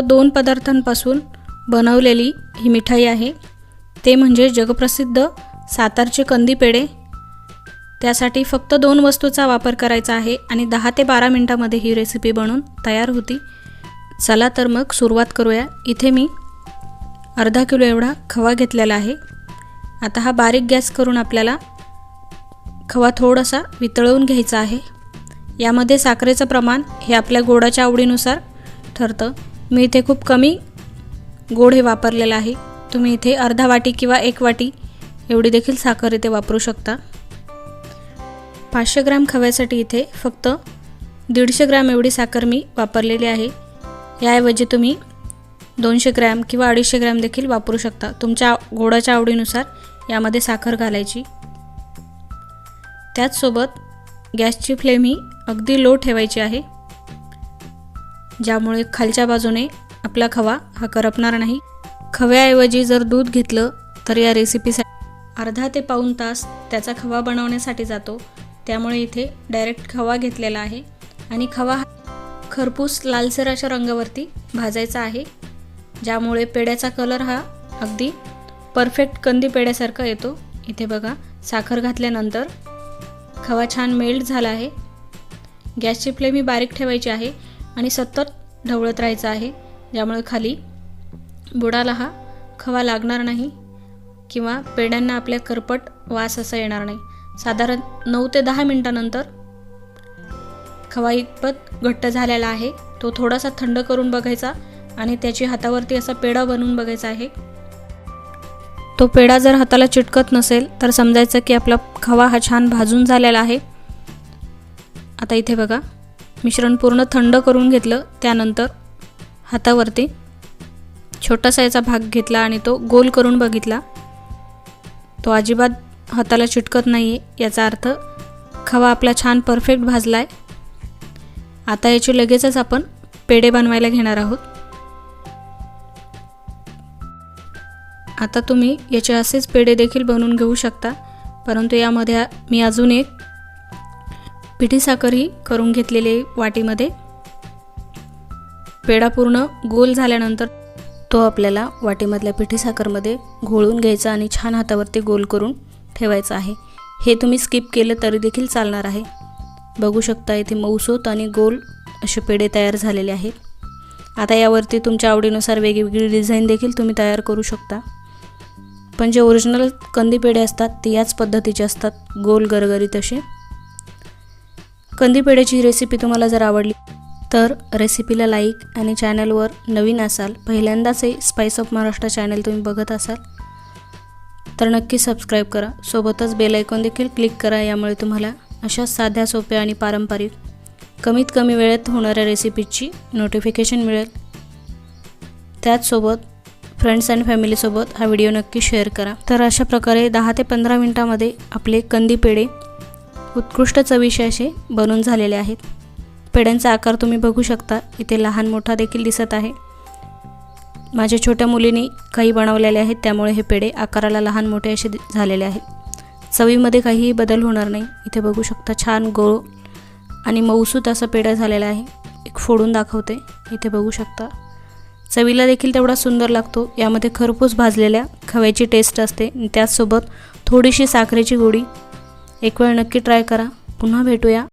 दोन पदार्थांपासून बनवलेली ही मिठाई आहे. ते म्हणजे जगप्रसिद्ध सातारचे कंदी पेढे. त्यासाठी फक्त दोन वस्तूचा वापर करायचा आहे आणि दहा ते बारा मिनटामध्ये ही रेसिपी बनून तयार होती. चला तर मग सुरुवात करूया. इथे मी अर्धा किलो एवढा खवा घेतलेला आहे. आता हा बारीक गॅस करून आपल्याला खवा थोडासा वितळवून घ्यायचा आहे. यामध्ये साखरेचं प्रमाण हे आपल्या गोडाच्या आवडीनुसार ठरतं. मी इथे खूप कमी गोड हे वापरलेलं आहे. तुम्ही इथे अर्धा वाटी किंवा एक वाटी एवढी देखील साखर इथे वापरू शकता. पाचशे ग्रॅम खव्यासाठी इथे फक्त दीडशे ग्रॅम एवढी साखर मी वापरलेली आहे. याऐवजी तुम्ही दोनशे ग्रॅम किंवा अडीचशे ग्रॅम देखील वापरू शकता. तुमच्या गोडाच्या आवडीनुसार यामध्ये साखर घालायची. त्याचसोबत गॅसची फ्लेम ही अगदी लो ठेवायची आहे. ज्यामुळे खालच्या बाजूने आपला खवा हा करपणार नाही. खव्याऐवजी जर दूध घेतलं तर या रेसिपीसाठी अर्धा ते पाऊण तास त्याचा खवा बनवण्यासाठी जातो. त्यामुळे इथे डायरेक्ट खवा घेतलेला आहे आणि खवा हा खरपूस लालसर अशा रंगावरती भाजायचा आहे. ज्यामुळे पेड्याचा कलर हा अगदी परफेक्ट कंदी पेड्यासारखा येतो. इथे बघा साखर घातल्यानंतर खवा छान मेल्ट झाला आहे. गॅसची फ्लेम ही बारीक ठेवायची आहे. आणि सतत ढवळत राहायचं आहे. ज्यामुळे खाली बुडाला हा खवा लागणार नाही किंवा पेड्यांना आपल्या करपट वास असा येणार नाही. साधारण नऊ ते दहा मिनटानंतर खवा इतपत घट्ट झालेला आहे. तो थोडासा थंड करून बघायचा आणि त्याची हातावरती असा पेढा बनवून बघायचा आहे. तो पेढा जर हाताला चिटकत नसेल तर समजायचं की आपला खवा हा छान भाजून झालेला आहे. आता इथे बघा. मिश्रण पूर्ण थंड करून घेतलं त्यानंतर हातावरती छोटासा याचा भाग घेतला आणि तो गोल करून बघितला. तो अजिबात हाताला चिटकत नाही आहे याचा अर्थ खवा आपला छान परफेक्ट भाजला आहे आता याची लगेचच आपण पेढे बनवायला घेणार आहोत. आता तुम्ही याचे असेच पेढे देखील बनवून घेऊ शकता परंतु यामध्ये मी अजून एक पिठी साखरही करून घेतलेली वाटीमध्ये. पेढा पूर्ण गोल झाल्यानंतर तो आपल्याला वाटीमधल्या पिठी साखरमध्ये घोळून घ्यायचा आणि छान हातावरती गोल करून ठेवायचा आहे. हे तुम्ही स्किप केलं तरी देखील चालणार आहे. बघू शकता इथे मऊसूत आणि गोल असे पेढे तयार झालेले आहेत. आता यावरती तुमच्या आवडीनुसार वेगवेगळी डिझाईन देखील तुम्ही तयार करू शकता. पण जे ओरिजिनल कंदी पेढे असतात ते याच पद्धतीचे असतात गोल गरगरीत असे. कंदी पेढ्याची रेसिपी तुम्हाला जर आवडली तर रेसिपीला लाईक आणि चॅनलवर नवीन असाल पहिल्यांदाच स्पाइस ऑफ महाराष्ट्र चॅनल तुम्ही बघत असाल तर नक्की सबस्क्राईब करा. सोबतच बेल आयकॉन देखील क्लिक करा यामुळे तुम्हाला अशा साध्या सोप्या आणि पारंपरिक कमीत कमी वेळेत होणाऱ्या रेसिपीची नोटिफिकेशन मिळेल. त्याचसोबत फ्रेंड्स अँड फॅमिलीसोबत हा व्हिडिओ नक्की शेअर करा. तर अशा प्रकारे दहा ते पंधरा मिनटामध्ये आपले कंदी पेढे उत्कृष्ट चविषे असे बनून झालेले आहेत. पेड्यांचा आकार तुम्ही बघू शकता. इथे लहान मोठा देखील दिसत आहे. माझ्या छोट्या मुलीने काही बनवलेले आहेत त्यामुळे हे पेढे आकाराला लहान मोठे असे झालेले आहेत. चवीमध्ये काहीही बदल होणार नाही. इथे बघू शकता छान गोळ आणि मऊसूत असा पेढा झालेला आहे. एक फोडून दाखवते. इथे बघू शकता. चवीला देखील तेवढा सुंदर लागतो. यामध्ये खरपूस भाजलेल्या खव्याची टेस्ट असते. त्याचसोबत थोडीशी साखरेची गोडी एक वेळ नक्की ट्राय करा. पुन्हा भेटूया.